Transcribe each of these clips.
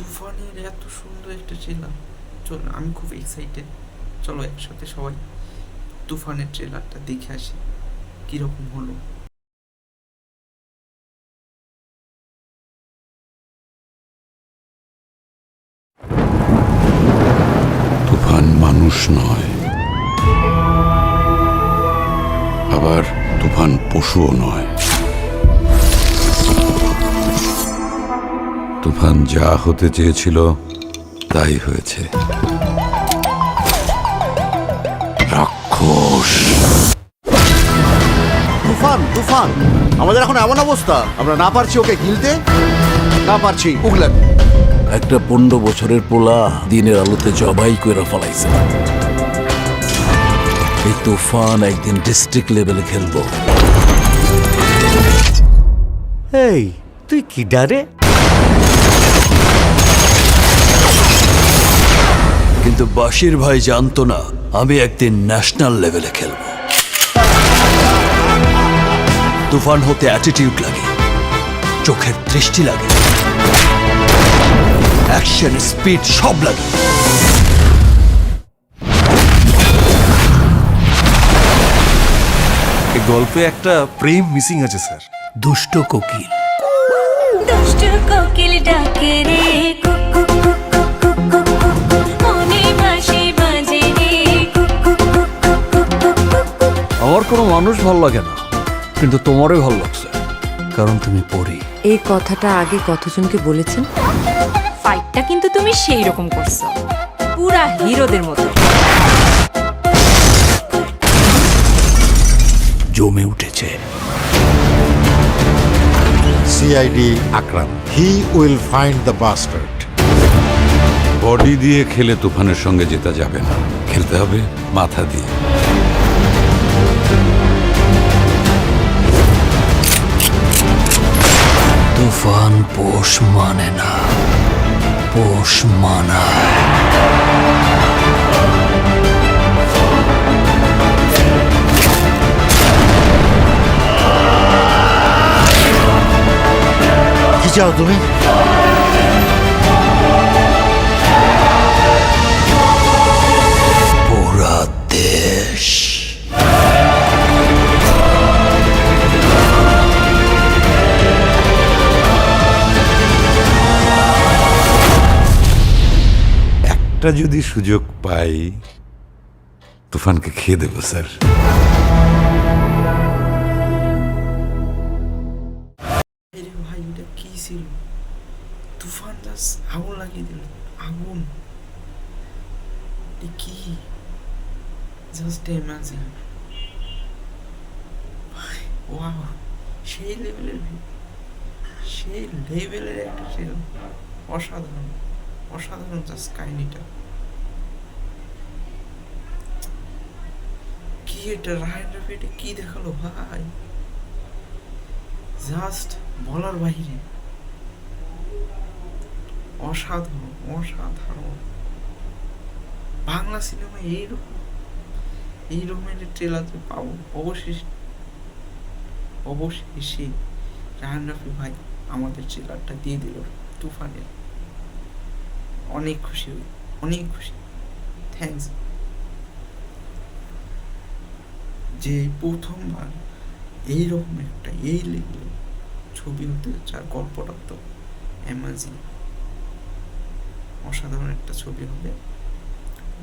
তুফানের এত সুন্দর একটা ট্রেলার চল, আমি খুব এক্সাইটেড চলো একসাথে সবাই তুফানের ট্রেলারটা দেখে আসি, কীরকম হলো। তুফান মানুষ নয়। আবার তুফান পশুও নয়। তুফান যা হতে চেয়েছিল তাই হয়েছে। রাক্ষস! তুফান তুফান আমাদের এখন এমন অবস্থা। আমরা না পারছি ওকে গিলতে না পারছি উগলেন একটা পনেরো বছরের পোলা দিনের আলোতে জবাই করে ফলাইছে। এই তুফান একদিন ডিস্ট্রিক্ট লেভেলে খেলব। এই তুই কি ডারে? কিন্তু বাশির ভাই জানতো না আমি একদিন ন্যাশনাল লেভেলে খেলব। তুফান হতে অ্যাটিটিউড লাগে চোখের দৃষ্টি লাগে অ্যাকশন স্পিড সব লাগে। এই গল্পে একটা প্রেম মিসিং আছে স্যার। দুষ্ট কোকিল। দুষ্ট কোকিল কোনো মানুষ ভালো লাগে না কিন্তু তোমারই ভালো লাগছে কারণ তুমি পড়ি এই কথাটা আগে কতজনকে বলেছেন? ফাইটটা কিন্তু তুমি সেই রকম করছ। পুরা হিরোদের মতো। জমে উঠেছে। CID Akram. He will find the bastard. Body দিয়ে খেলে তুফানের সঙ্গে জেতা যাবে না। খেলতে হবে মাথা দিয়ে। তুফান পোষ মানে না পোষ মানায় চাও তুমি? একটা যদি সুযোগ পাই, তুফানকে খেয়ে দেবো, স্যার। কি আগুন লাগিয়ে দিল। আগুন? কি? জাস্ট ইমাজিন ওয়াও সেই লেভেলের সেই লেভেলের একটা ছিল অসাধারণ। অসাধারণ জাস্ট কাহিনীটা। কি এটা রায়ন রাফি এটা কি দেখাল ভাই? জাস্ট বলার বাইরে। অসাধারণ অসাধারণ। বাংলা সিনেমা এইরকম এই রকমের ট্রেলার যে পাবো, অবশেষে অবশেষে রাহান রাফি ভাই আমাদের ট্রেলারটা দিয়ে দিল, তুফানের। অনেক খুশি হই, অনেক খুশি। থ্যাংকস যে প্রথমবার এইরকম একটা, এই লেভেলে ছবি হতে যার গল্পটা তো অ্যামাজিং অসাধারণ একটা ছবি হবে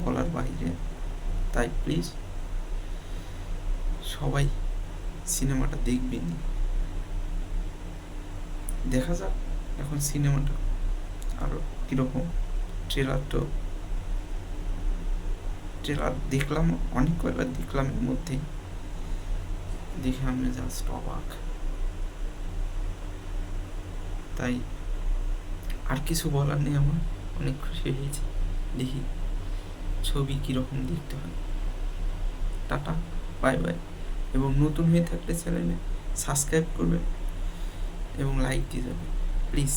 বলার বাইরে তাই প্লিজ সবাই সিনেমাটা দেখবেন। দেখা যাক এখন সিনেমাটা আরও কীরকম। ট্রেলার তো ট্রেলার দেখলাম, অনেক কয়বার দেখলাম এর মধ্যেই দেখে আমি জাস্ট অবাক। তাই আর কিছু বলার নেই আমার, অনেক খুশি হয়েছি দেখি ছবি কীরকম দেখতে হয়। Tata, bye bye. এবং নতুন হয়ে থাকলে চ্যানেলে সাবস্ক্রাইব করবে এবং লাইক দিয়ে যাবে প্লিজ।